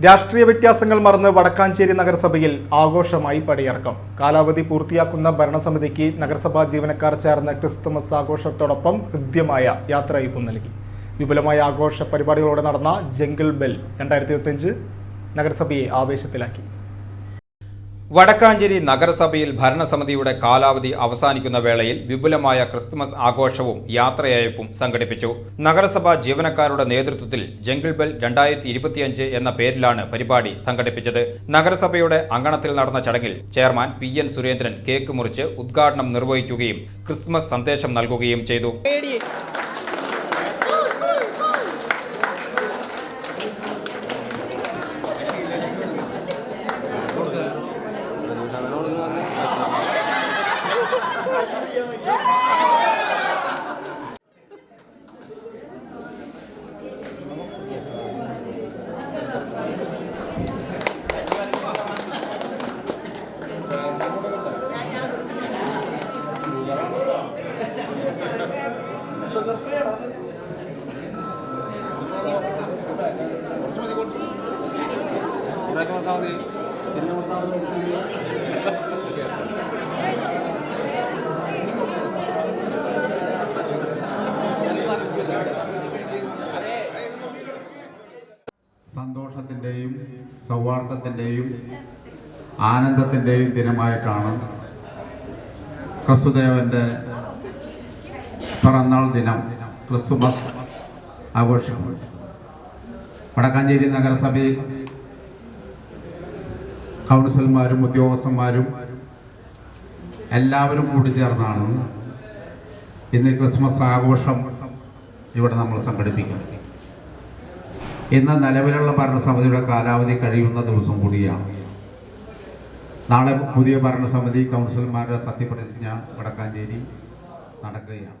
രാഷ്ട്രീയ വ്യത്യാസങ്ങൾ മറന്ന് വടക്കാഞ്ചേരി നഗരസഭയിൽ ആഘോഷമായി പടിയിറക്കം. കാലാവധി പൂർത്തിയാക്കുന്ന ഭരണസമിതിക്ക് നഗരസഭാ ജീവനക്കാർ ചേർന്ന ക്രിസ്തുമസ് ആഘോഷത്തോടൊപ്പം ഹൃദ്യമായ യാത്രയയപ്പും നൽകി. വിപുലമായ ആഘോഷ പരിപാടികളോടെ നടന്ന ജംഗിൾ ബെൽ രണ്ടായിരത്തി നഗരസഭയെ ആവേശത്തിലാക്കി. വടക്കാഞ്ചേരി നഗരസഭയിൽ ഭരണസമിതിയുടെ കാലാവധി അവസാനിക്കുന്ന വേളയിൽ വിപുലമായ ക്രിസ്തുമസ് ആഘോഷവും യാത്രയയപ്പും സംഘടിപ്പിച്ചു. നഗരസഭാ ജീവനക്കാരുടെ നേതൃത്വത്തിൽ ജംഗിൾ ബെൽ രണ്ടായിരത്തി ഇരുപത്തിയഞ്ച് എന്ന പേരിലാണ് പരിപാടി സംഘടിപ്പിച്ചത്. നഗരസഭയുടെ അങ്കണത്തിൽ നടന്ന ചടങ്ങിൽ chairman P N Surendran cake മുറിച്ച് ഉദ്ഘാടനം നിർവഹിക്കുകയും ക്രിസ്തുമസ് സന്ദേശം നൽകുകയും ചെയ്തു. 이라게 만나오니 딜레 만나오니 സന്തോഷത്തിന്റെയും സൗഹാർദ്ദത്തിന്റെയും ആനന്ദത്തിന്റെയും ദിനമായിട്ടാണ് ക്രിസ്തുദേവന്റെ പിറന്നാൾ ദിനം ക്രിസ്തുമസ് ആഘോഷം വടക്കാഞ്ചേരി നഗരസഭയിൽ കൗൺസിലർമാരും ഉദ്യോഗസ്ഥന്മാരും എല്ലാവരും കൂടി ചേർന്നാണ് ഇന്ന് ക്രിസ്മസ് ആഘോഷം ഇവിടെ നമ്മൾ സംഘടിപ്പിക്കുന്നത്. ഇന്ന് നിലവിലുള്ള ഭരണസമിതിയുടെ കാലാവധി കഴിയുന്ന ദിവസം കൂടിയാണ്. നാളെ പുതിയ ഭരണസമിതി കൗൺസിലർമാരുടെ സത്യപ്രതിജ്ഞ വടക്കാഞ്ചേരി നടക്കുകയാണ്.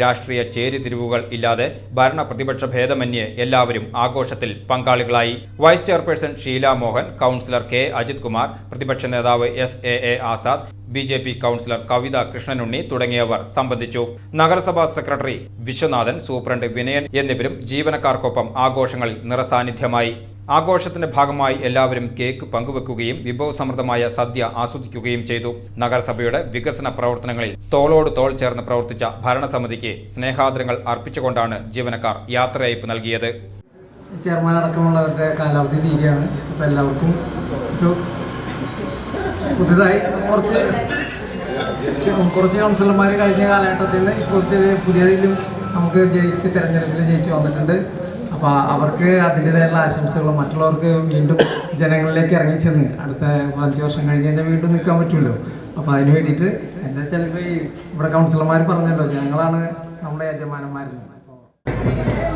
രാഷ്ട്രീയ ചേരിതിരിവുകൾ ഇല്ലാതെ ഭരണ പ്രതിപക്ഷ ഭേദമന്യേ എല്ലാവരും ആഘോഷത്തിൽ പങ്കാളികളായി. Vice chairperson Sheela Mohan councillor K Ajith Kumar പ്രതിപക്ഷ നേതാവ് S A A Azad B J P councillor Kavitha Krishnanunni തുടങ്ങിയവർ സംബന്ധിച്ചു. നഗരസഭാ സെക്രട്ടറി വിശ്വനാഥൻ സൂപ്രണ്ട് വിനയൻ എന്നിവരും ജീവനക്കാർക്കൊപ്പം ആഘോഷങ്ങളിൽ നിറസാന്നിധ്യമായി. ആഘോഷത്തിന്റെ ഭാഗമായി എല്ലാവരും കേക്ക് പങ്കുവെക്കുകയും വിഭവസമൃദ്ധമായ സദ്യ ആസ്വദിക്കുകയും ചെയ്തു. നഗരസഭയുടെ വികസന പ്രവർത്തനങ്ങളിൽ തോളോട് തോൾ ചേർന്ന് പ്രവർത്തിച്ച ഭരണസമിതിക്ക് സ്നേഹാദരങ്ങൾ അർപ്പിച്ചുകൊണ്ടാണ് ജീവനക്കാർ യാത്രയയപ്പ് നൽകിയത്. ചെയർമാൻ അടക്കമുള്ളവരുടെ കാലാവധി തീരുകയാണ്. അപ്പോൾ എല്ലാവർക്കും ഒരു കുറച്ച് കുറച്ച് കൗൺസിലർമാർ കഴിഞ്ഞ കാലഘട്ടത്തിൽ ഇപ്പോഴത്തെ പുതിയതിലും നമുക്ക് ജയിച്ച് തിരഞ്ഞെടുപ്പിൽ ജയിച്ച് വന്നിട്ടുണ്ട്. അപ്പോൾ അവർക്ക് അതിന്റെതായുള്ള ആശംസകളും മറ്റുള്ളവർക്ക് വീണ്ടും ജനങ്ങളിലേക്ക് ഇറങ്ങിച്ചെന്ന് അടുത്ത അഞ്ച് വർഷം കഴിഞ്ഞ് കഴിഞ്ഞാൽ വീണ്ടും നിൽക്കാൻ പറ്റുമല്ലോ. അപ്പോൾ അതിന് വേണ്ടിയിട്ട് എന്താ വെച്ചാൽ ഇപ്പോൾ ഈ ഇവിടെ കൗൺസിലർമാർ പറഞ്ഞല്ലോ ജനങ്ങളാണ് നമ്മുടെ യജമാനന്മാരിൽ അപ്പോൾ